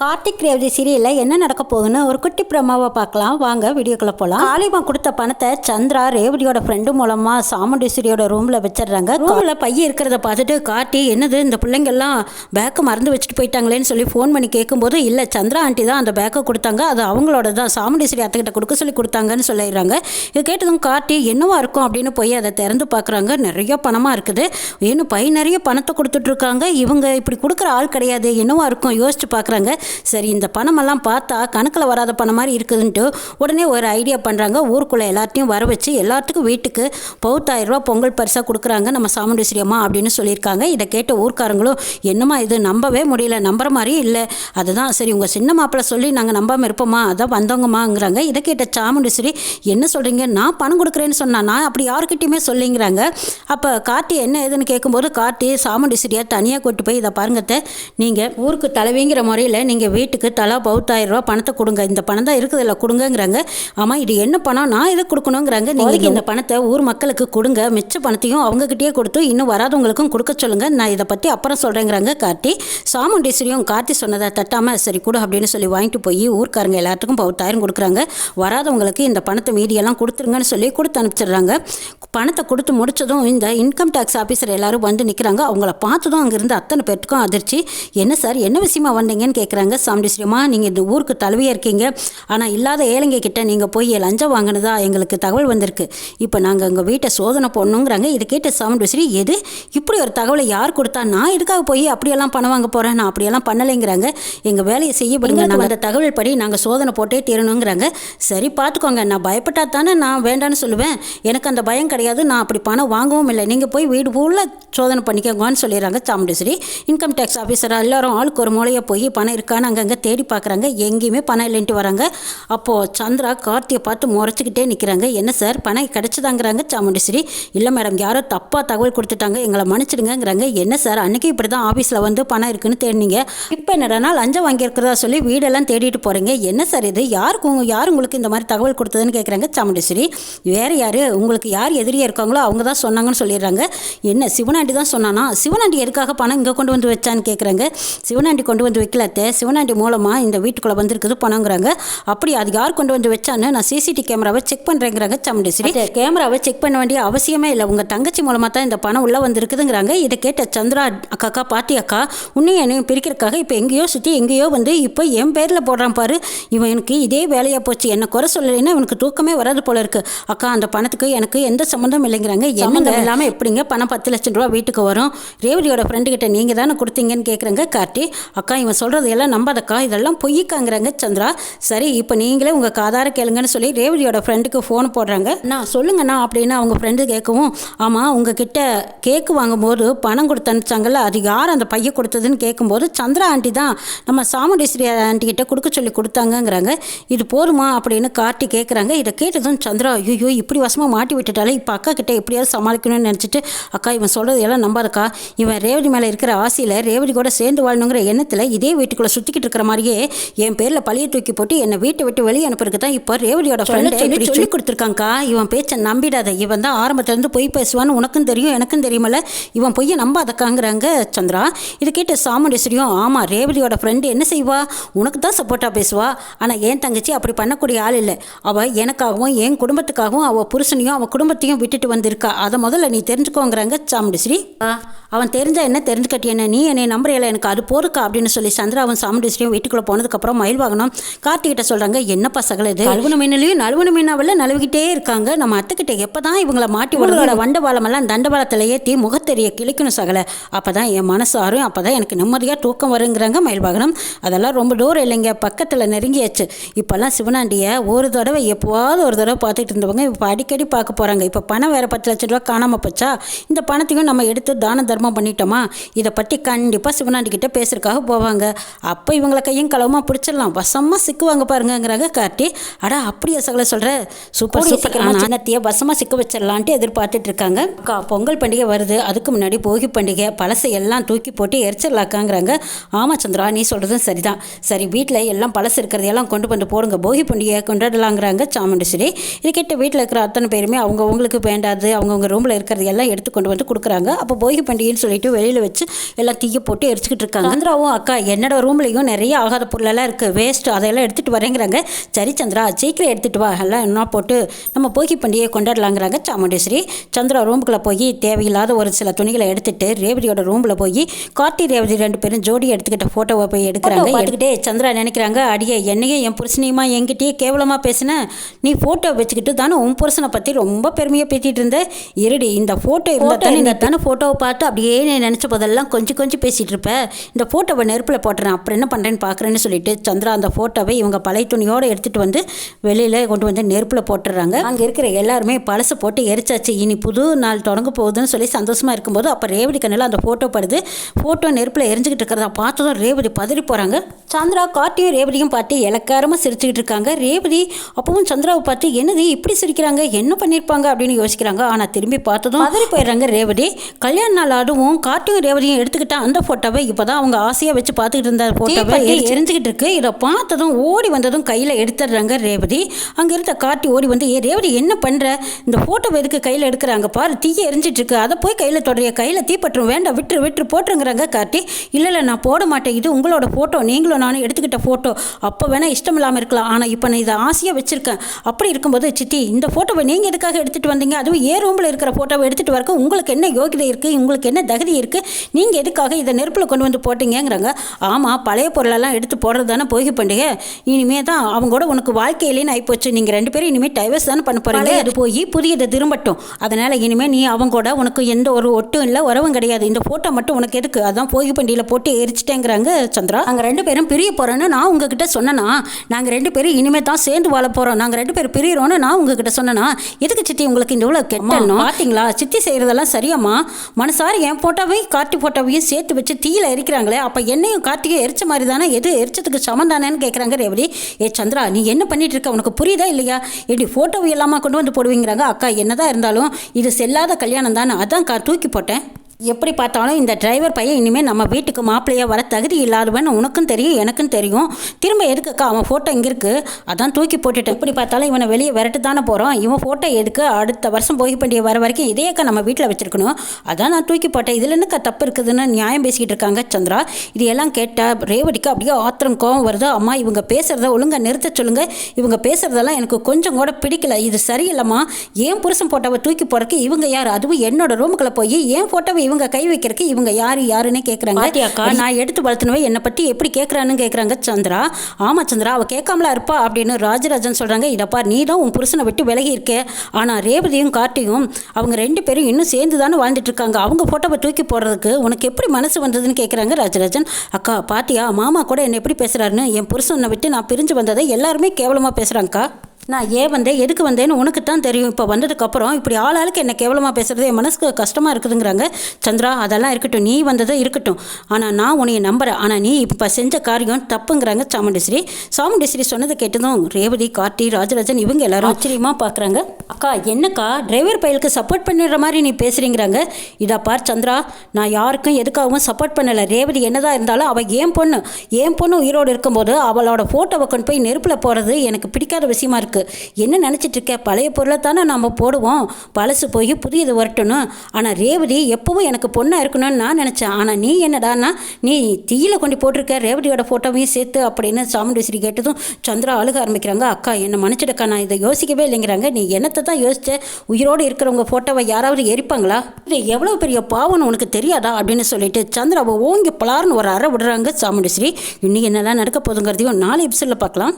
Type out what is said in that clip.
கார்த்திக் ரேவதி சீரியலில் என்ன நடக்க போகுதுன்னு ஒரு குட்டி பிரமாவை பார்க்கலாம். வாங்க வீடியோக்குள்ளே போகலாம் காளிமா கொடுத்த பணத்தை சந்திரா ரேவதியோட ஃப்ரெண்டு மூலமாக சாமுண்டீஸ்வரியோட ரூமில் வச்சிடுறாங்க. ரூமில் பையன் இருக்கிறத பார்த்துட்டு காட்டி என்னது இந்த பிள்ளைங்கெல்லாம் பேக்கை மறந்து வச்சுட்டு போயிட்டாங்களேன்னு சொல்லி ஃபோன் பண்ணி கேட்கும்போது இல்லை சந்திரா ஆண்டி தான் அந்த பேக்கை கொடுத்தாங்க. அது அவங்களோட தான். சாமுண்டீஸ்வரி அத்தைக்கிட்ட கொடுக்க சொல்லி கொடுத்தாங்கன்னு சொல்லிடுறாங்க. இது கேட்டதும் காட்டி என்னவா இருக்கும்? அப்படின்னு போய் அதை திறந்து பார்க்குறாங்க. நிறைய பணமாக இருக்குது. இன்னும் பை நிறைய பணத்தை கொடுத்துட்ருக்காங்க இவங்க இப்படி கொடுக்குற ஆள் கிடையாது. என்னவா இருக்கும்? யோசிச்சு பார்க்குறாங்க. சரி இந்த பணமெல்லாம் பார்த்தா கணக்கில் வராத பணம் மாதிரி இருக்குதுன்ட்டு உடனே ஒரு ஐடியா பண்ணுறாங்க ஊருக்குள்ளே எல்லாத்தையும் வர வச்சு எல்லாத்துக்கும் வீட்டுக்கு பௌத்தாயிரரூபா பொங்கல் பரிசாக கொடுக்குறாங்க. நம்ம சாமுண்டேஸ்வரி அம்மா அப்படின்னு சொல்லியிருக்காங்க. இதை கேட்ட ஊர்க்காரங்களும் என்னம்மா இது? நம்பவே முடியல. நம்புற மாதிரியும் இல்லை. அதுதான் சரி உங்கள் சின்ன மாப்பிள்ளை சொல்லி நாங்கள் நம்பாமல் இருப்போமா? அதான் வந்தவங்கம்மாங்கிறாங்க. இதை கேட்ட சாமுண்டேஸ்வரி என்ன சொல்கிறீங்க நான் பணம் கொடுக்குறேன்னு சொன்னா நான் அப்படி யாருக்கிட்டையுமே சொல்லிங்கிறாங்க. அப்போ கார்த்தி என்ன ஏதுன்னு கேட்கும்போது கார்த்தி சாமுண்டீஸ்வரியை தனியாக கூட்டு போய் இதை பாருங்கத்தை நீங்கள் ஊருக்கு தலைவிங்கிற முறையில் நீங்கள் வீட்டுக்கு தலா பௌத்தாயிரம் ரூபா பணத்தை கொடுங்க. இந்த பணம் தான் இருக்குது இல்லை கொடுங்கங்கிறாங்க. ஆமாம் இது என்ன பணம்? நான் இதை கொடுக்கணுங்கிறாங்க. நீங்கள் இந்த பணத்தை ஊர் மக்களுக்கு கொடுங்க. மிச்ச பணத்தையும் அவங்கக்கிட்டே கொடுத்து இன்னும் வராதவங்களுக்கும் கொடுக்க சொல்லுங்க. நான் இதை பற்றி அப்புறம் சொல்கிறேங்கிறாங்க கார்த்தி. சாமுண்டீஸ்வரியும் கார்த்தி சொன்னதை தட்டாமல் சரி கொடு அப்படின்னு சொல்லி வாங்கிட்டு போய் ஊர்க்காரங்க எல்லாத்துக்கும் பௌத்தாயிரம் கொடுக்குறாங்க. வராதவங்களுக்கு இந்த பணத்தை மீதியெல்லாம் கொடுத்துருங்கன்னு சொல்லி கொடுத்து அனுப்பிச்சிடுறாங்க. பணத்தை கொடுத்து முடிச்சதும் இந்த இன்கம் டேக்ஸ் ஆஃபீஸர் எல்லாரும் வந்து நிற்கிறாங்க அவங்கள பார்த்ததும் அங்கேருந்து அத்தனை பேர்த்துக்கும் அதிர்ச்சி. என்ன சார் என்ன விஷயமா வந்தீங்கன்னு கேட்குறாங்க சாமுண்டீஸ்வரியம்மா நீங்கள் இந்த ஊருக்கு தலைவியாக இருக்கீங்க. ஆனால் இல்லாத ஏழைங்க கிட்ட நீங்கள் போய் லஞ்சம் வாங்கினதா எங்களுக்கு தகவல் வந்திருக்கு. இப்போ நாங்கள் எங்கள் வீட்டை சோதனை போடணுங்கிறாங்க. இதை கேட்ட சாமுண்டீஸ்வரி எது? இப்படி ஒரு தகவலை யார் கொடுத்தா நான் எதுக்காக போய் அப்படியெல்லாம் பணம் வாங்க போகிறேன் நான் அப்படியெல்லாம் பண்ணலைங்கிறாங்க. எங்கள் வேலையை செய்யப்படுங்க. நாங்கள் அந்த தகவல் படி நாங்கள் சோதனை போட்டே தீரணுங்கிறாங்க. சரி பார்த்துக்கோங்க. நான் பயப்பட்டா தானே நான் வேண்டான்னு சொல்லுவேன். எனக்கு அந்த பயம் கிடையாது. நான் அப்படி பணம் வாங்கவும் இல்லை. நீங்கள் போய் வீடு ஃபுல்லாக சோதனை பண்ணிக்கோங்கன்னு சொல்லிடுறாங்க சாமுண்டீஸ்வரி இன்கம் டேக்ஸ் ஆஃபீஸர் எல்லாரும் ஆளுக்கு ஒரு மூலையை போய் பணம் இருக்கான்னு அங்கங்கே தேடி பார்க்குறாங்க. எங்கேயுமே பணம் இல்லைன்ட்டு வராங்க. அப்போது சந்திரா கார்த்தியை பார்த்து முறைச்சிக்கிட்டே நிற்கிறாங்க. என்ன சார் பணம் கிடச்சிதாங்கிறாங்க சாமுண்டீஸ்வரி? இல்லை மேடம் யாரோ தப்பாக தகவல் கொடுத்துட்டாங்க. எங்களை மன்னிச்சிடுங்கிறாங்க என்ன சார் அன்றைக்கி இப்படி தான் ஆஃபீஸில் வந்து பணம் இருக்குன்னு தேடினீங்க. இப்போ என்னடா லஞ்சம் வாங்கியிருக்கிறதா சொல்லி வீடெல்லாம் தேடிட்டு போகிறீங்க என்ன சார் இது? யாருக்கு உங்க- யார் உங்களுக்கு இந்த மாதிரி தகவல் கொடுத்ததுன்னு கேட்குறாங்க சாமுண்டீஸ்வரி. வேறு யார்? உங்களுக்கு யார் எதிரியாக இருக்காங்களோ அவங்க தான் சொன்னாங்கன்னு சொல்லிடுறாங்க. என்ன சிவனாண்டி தான் சொன்னானா? சிவனாண்டி எதுக்காக பணம் இங்கே கொண்டு வந்து வச்சான்னு கேட்குறாங்க. சிவனாண்டி கொண்டு வந்து வைக்கலாத்தே? சிவனாண்டி மூலமாக இந்த வீட்டுக்குள்ளே வந்திருக்குது பணங்கிறாங்க. அப்படி அது யார் கொண்டு வந்து வச்சான்னு நான் சிசிடிவி கேமராவை செக் பண்ணுறேங்கிறாங்க சாமுண்டீஸ்வரி கேமராவை செக் பண்ண வேண்டிய அவசியமே இல்லை. உங்கள் தங்கச்சி மூலமாக தான் இந்த பணம் உள்ளே வந்திருக்குதுங்கிறாங்க. இதை கேட்ட சந்திரா அக்காக்கா பாட்டி அக்கா உன்னையும் என்னையும் பிரிக்கிறதுக்காக இப்போ எங்கேயோ சுற்றி எங்கேயோ வந்து இப்போ என் பேரில் போடுறான் பாரு. இவன் எனக்கு இதே வேலையாக போச்சு. என்னை குறை சொல்லலைன்னா இவனுக்கு தூக்கமே வராது போல இருக்கு. அக்கா அந்த பணத்துக்கு எனக்கு எந்த சம்மந்தம் இல்லைங்கிறாங்க. சம்மந்தம் இல்லாமல் எப்படிங்க பணம் பத்து லட்சம் ரூபா வீட்டுக்கு வரும்? ரேவதியோட ஃப்ரெண்டு கிட்ட நீங்கள் தானே கொடுத்தீங்கன்னு கேட்குறாங்க கார்த்தி. அக்கா இவன் சொல்கிறது எல்லாம் நம்பாதக்கா? இதெல்லாம் பொய்க்காங்கிறாங்க சந்திரா. சரி இப்போ நீங்களே உங்கள் காதார கேளுங்கன்னு சொல்லி ரேவதியோட ஃப்ரெண்டுக்கு ஃபோன் போடுறாங்க. நான் சொல்லுங்கண்ணா அப்படின்னு அவங்க ஃப்ரெண்டு கேட்கவும் ஆமாம் உங்ககிட்ட கேக்கு வாங்கும்போது பணம் கொடுத்து அனுப்பிச்சாங்கல்ல அது யார் அந்த பைய கொடுத்ததுன்னு கேட்கும்போது சந்திரா ஆண்டி தான் நம்ம சாமுண்டீஸ்வரி ஆண்டி கிட்ட கொடுக்க சொல்லி கொடுத்தாங்கங்கிறாங்க. இது போதுமா அப்படின்னு காட்டி கேட்குறாங்க. இதை கேட்டதும் சந்திரா ஐயோ இப்படி வசமாக மாட்டி விட்டுட்டாலே இப்போ அக்கா கிட்ட எப்படியாவது சமாளிக்கணும்னு நினச்சிட்டு அக்கா இவன் சொல்கிறது எல்லாம் நம்பாதக்கா. இவன் ரேவதி மேலே இருக்கிற ஆசையில் ரேவதி கூட சேர்ந்து வாழணுங்கிற எண்ணத்தில் இதே வீட்டுக்குள்ளே சுற்றிக்கிட்டு இருக்கிற மாதிரியே என் பேரில் பழிய தூக்கி போட்டு என்னை வீட்டை விட்டு வெளியே அனுப்புறதுக்கு தான் இப்போ ரேவதியோட ஃப்ரெண்ட் இப்படி சொல்லி. கொடுத்துருக்காங்க்கா இவன் பேச்சை நம்பிடாத. இவன் தான் ஆரம்பத்துலேருந்து பொய் பேசுவான்னு உனக்கும் தெரியும் எனக்கும் தெரியுமல்ல. இவன் பொய்யை நம்பாதக்காங்கிறாங்க சந்திரா. இது கேட்டு சாமுண்டீஸ்வரியும் ஆமாம் ரேவதியோட ஃப்ரெண்டு என்ன செய்வா? உனக்கு தான் சப்போர்ட்டாக பேசுவா? ஆனால் என் தங்கச்சி அப்படி பண்ணக்கூடிய ஆள் இல்லை. அவள் எனக்காகவும் என் குடும்பத்துக்காகவும் அவள் புருஷனையும் அவள் குடும்பத்தையும் விட்டுட்டு வந்திருக்கா. அதை முதல்ல நீ தெரிஞ்சுக்கோங்கிறாங்க சாமுண்டீஸ்வரி. அவன் தெரிஞ்சா என்ன தெரிஞ்சுக்கட்டி என்ன நீ என்னை நம்புறையில? எனக்கு அது போருக்கா அப்படின்னு சொல்லி சந்திராவும் சாமுண்டீஸ்வரியும் வீட்டுக்குள்ளே போனதுக்கப்புறம் மயில் வாகனம் கார்த்திகிட்ட சொல்கிறாங்க என்னப்பா சகல இது? நழுவன மீன்லையும் நழுவன மீனாவில் நழுவிக்கிட்டே இருக்காங்க. நம்ம அத்தைக்கிட்ட எப்போ தான் இவங்களை மாட்டி விடுறோட வண்டவாளமெல்லாம் தண்டவாளத்தில் ஏற்றி முகத்தெரிய கிழிக்கணும் சகல. அப்போ தான் என் மனசு ஆறும் அப்போ தான் எனக்கு நிம்மதியாக தூக்கம் வருங்கிறாங்க மயில் வாகனம் அதெல்லாம் ரொம்ப தூரம் இல்லைங்க பக்கத்தில் நெருங்கியாச்சு. இப்போல்லாம் சிவனாண்டியை ஒரு தடவை எப்போவாவது ஒரு தடவை பார்த்துட்டு இருந்தவங்க இப்போ அடிக்கடி பார்க்க போகிறாங்க இப்போ பணம் வேறு பத்து லட்ச ரூபா காணாமல் போச்சா? இந்த பணத்தையும் நம்ம எடுத்து தான தர்மம் பண்ணிட்டோமா? இதை பற்றி கண்டிப்பாக சிவனாண்டி கிட்ட பேசுறதுக்காக போவாங்க. அப்போ இவங்களை கையும் களவுமா பிடிச்சிடலாம். வசமாக சிக்குவாங்க பாருங்கங்கிறாங்க கார்த்தி. அடா அப்படியா சகல சொல்கிற சூப்பர் சூப்பர். சின்னத்தையே வசமாக சிக்க வச்சிடலான்ட்டு எதிர்பார்த்துட்டு இருக்காங்க. பொங்கல் பண்டிகை வருது. அதுக்கு முன்னாடி போகி பண்டிகை. பழசை எல்லாம் தூக்கி போட்டு எரிச்சிடலாக்காங்கிறாங்க. ஆமாம் சந்திரா நீ சொல்கிறதும் சரிதான். சரி வீட்டில் எல்லாம் பழசு இருக்கிறதையெல்லாம் கொண்டு வந்து போடுங்க. போகி பண்டிகையை கொண்டாடலாங்கிறாங்க சாமுண்டீஸ்வரி. இது கேட்ட வீட்டில் இருக்கிற அத்தனை பேருமே அவங்க அவங்களுக்கு வேண்டாது அவங்கவுங்க ரூமில் இருக்கிறது எல்லாம் எடுத்து கொண்டு வந்து கொடுக்குறாங்க. அப்போ போகி பண்டிகைன்னு சொல்லிட்டு வெளியில் வச்சு எல்லாம் தீய போட்டு எரிச்சுக்கிட்டு இருக்காங்க. சந்திராவும் அக்கா என்னோட ரூமில் ரூம்லேயும் நிறைய ஆகாத பொருளெல்லாம் இருக்குது வேஸ்ட் அதையெல்லாம் எடுத்துகிட்டு வரேங்கிறாங்க. சரி சந்திரா சீக்கிரம் எடுத்துகிட்டு வா. எல்லாம் என்ன போட்டு நம்ம போகி பண்டிகையை கொண்டாடலாங்கிறாங்க சாமுண்டேஸ்வரி. சந்திரா ரூமுக்குள்ளே போய் தேவையில்லாத ஒரு சில துணிகளை எடுத்துட்டு ரேவதியோட ரூமில் போய் கார்த்தி ரேவதி ரெண்டு பேரும் ஜோடி எடுத்துக்கிட்ட ஃபோட்டோவை போய் எடுக்கிறாங்க. எடுத்துக்கிட்டே சந்திரா நினைக்கிறாங்க அடியே என்னையும் என் புருஷனையுமா என்கிட்டயே கேவலமாக பேசின? நீ ஃபோட்டோ வச்சுக்கிட்டு தானே உன் புருஷனை பற்றி ரொம்ப பெருமையாக பேசிட்டு இருந்த? இருடி இந்த ஃபோட்டோ இருந்தால் தானே இந்த தானே ஃபோட்டோவை பார்த்து அப்படியே நினச்ச போதெல்லாம் கொஞ்சம் கொஞ்சம் பேசிகிட்டு இருப்ப. இந்த ஃபோட்டோவை நெருப்பில் போட்டுறேன் அப்புறம் என்ன பண்ணுறேன்னு பார்க்குறேன்னு சொல்லிட்டு சந்திரா அந்த ஃபோட்டோவை இவங்க பழைய துணியோடு எடுத்துகிட்டு வந்து வெளியில் கொண்டு வந்து நெருப்பில் போட்டுடுறாங்க அங்கே இருக்கிற எல்லாருமே பழசை போட்டு எரிச்சாச்சு. இனி புது நாள் தொடங்க போகுதுன்னு சொல்லி சந்தோஷமாக இருக்கும்போது அப்போ ரேவதி கண்ணில் அந்த ஃபோட்டோ படுது. ஃபோட்டோ நெருப்பில் எரிஞ்சுக்கிட்டு இருக்கிறத பார்த்ததும் ரேவதி பதறி போகிறாங்க சந்திரா காட்டியும் ரேவதியும் பார்த்து இலக்காரமாக சிரிச்சுக்கிட்டு இருக்காங்க. ரேவதி அப்பவும் சந்திராவை பார்த்து என்னது இப்படி சிரிக்கிறாங்க? என்ன பண்ணியிருப்பாங்க அப்படின்னு யோசிக்கிறாங்க. ஆனால் திரும்பி பார்த்ததும் பதறி போயிடுறாங்க ரேவதி. கல்யாண நாள் ஆடவும் காட்டியும் ரேவதியும் எடுத்துக்கிட்டால் அந்த ஃபோட்டோவை இப்போ தான் அவங்க ஆசையாக வச்சு பார்த்துக்கிட்டு இருந்த ஃபோட்டோவை எரிஞ்சுக்கிட்டு இருக்கு. இதை பார்த்ததும் ஓடி வந்ததும் கையில் எடுத்துடுறாங்க ரேவதி. அங்கே இருந்த கார்த்தி ஓடி வந்து ஏ ரேவதி என்ன பண்ணுற இந்த ஃபோட்டோவை எதுக்கு கையில் எடுக்கிறாங்க? பாரு தீய எரிஞ்சிட்டு இருக்கு. அதை போய் கையில் தொடரிய கையில் தீப்பற்றும் வேண்டாம். விட்டுரு விட்டுரு போட்டுருங்கிறாங்க கார்த்தி இல்லை இல்லை நான் போட மாட்டேன். இது உங்களோட ஃபோட்டோ நீங்களும் நானும் எடுத்துக்கிட்ட ஃபோட்டோ அப்போ வேணால் இஷ்டம் இல்லாமல் இருக்கலாம். ஆனால் இப்போ நான் இதை ஆசையாக வச்சுருக்கேன். அப்படி இருக்கும்போது சித்தி இந்த ஃபோட்டோவை நீங்கள் எதுக்காக எடுத்துகிட்டு வந்தீங்க? அதுவும் ஏ ரூமில் இருக்கிற ஃபோட்டோவை எடுத்துகிட்டு வரக்க உங்களுக்கு என்ன யோகிதை இருக்குது உங்களுக்கு என்ன தகுதி இருக்குது நீங்கள் எதுக்காக இதை நெருப்பில் கொண்டு வந்து போட்டீங்கங்கிறாங்க. ஆமாம் பழைய பொருளெல்லாம் எடுத்து போடுறது தானே போகி பண்டிகை? இனிமே தான் அவங்க கூட உனக்கு வாழ்க்கையிலேன்னு ஆகிப்போச்சு நீங்கள் ரெண்டு பேரும் இனிமேல் டைவர்ஸ் தானே பண்ண போகிறீங்க அது போய் புதியது திரும்பட்டும். அதனால் இனிமேல் நீ அவங்க கூட உனக்கு எந்த ஒரு ஒட்டும் இல்லை உறவும் கிடையாது. இந்த ஃபோட்டோ மட்டும் உனக்கு எதுக்கு? அதான் போகி பண்டிகையில் போட்டு எரிச்சிட்டேங்கிறாங்க சந்திரா. அங்கே ரெண்டு பேரும் பிரிய போகிறேன்னு நான் உங்ககிட்ட சொன்னேனா? நாங்கள் ரெண்டு பேரும் இனிமேல் தான் சேர்ந்து வாழ போகிறோம் நாங்கள் ரெண்டு பேரும் பிரியறோன்னு நான் உங்ககிட்ட சொன்னேனா? எதுக்கு சித்தி உங்களுக்கு இந்த இவ்வளோ கெட்டணும் பார்த்தீங்களா சித்தி செய்கிறதெல்லாம் சரியாம்மா. மனசார என் ஃபோட்டோவையும் கார்த்தி ஃபோட்டோவையும் சேர்த்து வச்சு தீயில எரிக்கிறாங்களே. அப்போ என்னையும் கார்த்திகையும் எரிச்ச மாதிரி தானே எது எரிச்சதுக்கு சமம் தானேன்னு கேட்குறாங்க ரேவதி. ஏ சந்திரா நீ என்ன பண்ணிட்டு இருக்க உனக்கு புரியுதா இல்லையா? எப்படி ஃபோட்டோ எல்லாமா கொண்டு வந்து போடுவீங்கிறாங்க? அக்கா என்னதான் இருந்தாலும் இது செல்லாத கல்யாணம் தானே. அதான் கா தூக்கி போட்டேன். எப்படி பார்த்தாலும் இந்த டிரைவர் பையன் இனிமேல் நம்ம வீட்டுக்கு மாப்பிள்ளையாக வர தகுதி இல்லாதவன் உனக்கும் தெரியும் எனக்கும் தெரியும். திரும்ப எதுக்குக்கா அவன் ஃபோட்டோ இங்கே இருக்குது அதான் தூக்கி போட்டுட்டு எப்படி பார்த்தாலும் இவனை வெளியே விரட்டு தானே போகிறோம் இவன் ஃபோட்டோ எதுக்கு அடுத்த வருஷம் போகி பண்டிகை வர வரைக்கும் இதையக்கா நம்ம வீட்டில் வச்சுருக்கணும். அதான் நான் தூக்கி போட்டேன். இதில் என்னக்கா தப்பு இருக்குதுன்னு நியாயம் பேசிக்கிட்டு இருக்காங்க சந்திரா. இது எல்லாம் கேட்டால் ரேவடிக்கு அப்படியே ஆத்திரம் கோவம் வருது. அம்மா இவங்க பேசுகிறத ஒழுங்கா நிறுத்த சொல்லுங்கள் இவங்க பேசுகிறதெல்லாம் எனக்கு கொஞ்சம் கூட பிடிக்கல. இது சரியில்லைம்மா. ஏன் புருஷன் ஃபோட்டோவை தூக்கி போறதுக்கு? இவங்க யார்? அதுவும் என்னோட ரூமுக்குள்ளே போய் ஏன் ஃபோட்டோவை இவங்க கை வைக்கிறதுக்கு இவங்க யார் யாருன்னே கேட்குறாங்க அக்கா நான் எடுத்து வளர்த்துனவே என்னை பற்றி எப்படி கேட்குறான்னு கேட்குறாங்க சந்திரா. ஆமாம் சந்திரா அவள் கேட்காமலா இருப்பா அப்படின்னு ராஜராஜன் சொல்கிறாங்க இதப்பா நீ தான் உன் புருஷனை விட்டு விலகி இருக்க. ஆனால் ரேவதியும் கார்த்தியும் அவங்க ரெண்டு பேரும் இன்னும் சேர்ந்து தானே வாழ்ந்துட்டு இருக்காங்க. அவங்க ஃபோட்டோவை தூக்கி போடுறதுக்கு உனக்கு எப்படி மனசு வந்ததுன்னு கேட்குறாங்க ராஜராஜன். அக்கா பாட்டியா மாமா கூட என்னை எப்படி பேசுகிறாருன்னு என் புருஷனை விட்டு நான் பிரிஞ்சு வந்ததை எல்லாருமே கேவலமாக பேசுகிறாங்கக்கா நான் ஏன் வந்தேன்? எதுக்கு வந்தேன்னு உனக்கு தான் தெரியும். இப்போ வந்ததுக்கப்புறம் இப்படி ஆள் ஆளுக்கு என்ன கேவலமாக பேசுகிறது என் மனசுக்கு கஷ்டமாக இருக்குதுங்கிறாங்க. சந்திரா அதெல்லாம் இருக்கட்டும். நீ வந்ததும் இருக்கட்டும். ஆனால் நான் உன்னைய நம்புறேன். ஆனால் நீ இப்போ செஞ்ச காரியம் தப்புங்கிறாங்க சாமுண்டேஸ்வரி. சாமுண்டேஸ்வரி சொன்னதை கேட்டதும் ரேவதி கார்த்தி ராஜராஜன் இவங்க எல்லாரும் ஆச்சரியமாக பார்க்குறாங்க அக்கா என்னக்கா? டிரைவர் பயலுக்கு சப்போர்ட் பண்ணுற மாதிரி நீ பேசுகிறீங்கிறாங்க இதா பார் சந்திரா நான் யாருக்கும் எதுக்காகவும் சப்போர்ட் பண்ணலை. ரேவதி என்னதான் இருந்தாலும் அவள் ஏன் பொண்ணு? ஏன் பொண்ணு உயிரோடு இருக்கும்போது அவளோட ஃபோட்டோவை கொண்டு போய் நெருப்பில் போகிறது எனக்கு பிடிக்காத விஷயமா இருக்குது என்ன நினச்சிட்டு இருக்க? பழைய பொருளை தானே நம்ம போடுவோம். பழசு போய் புதியது வரட்டணும். ஆனால் ரேவதி எப்பவும் எனக்கு பொண்ணாக இருக்கணும்னு நான் நினச்சேன். ஆனால் நீ என்னடான்னா நீ தீயில கொண்டு போட்டிருக்க. ரேவதியோட ஃபோட்டோவையும் சேர்த்து அப்படின்னு சாமுண்டேஸ்வரி கேட்டதும் சந்திரா அழுக ஆரம்பிக்கிறாங்க. அக்கா என்னை மன்னிச்சிடக்கா நான் இதை யோசிக்கவே இல்லைங்கிறாங்க. நீ என்னத்தை தான் யோசிச்ச? உயிரோடு இருக்கிறவங்க ஃபோட்டோவை யாராவது எரிப்பாங்களா? இது எவ்வளோ பெரிய பாவம்னு உனக்கு தெரியாதா? அப்படின்னு சொல்லிட்டு சந்திராவை ஓங்கி பலார்னு ஒரு அறை விடுறாங்க சாமுண்டேஸ்வரி. இன்னைக்கு என்னெல்லாம் நடக்க போதுங்கிறதையும் நாலு எபிசோடில் பார்க்கலாம்.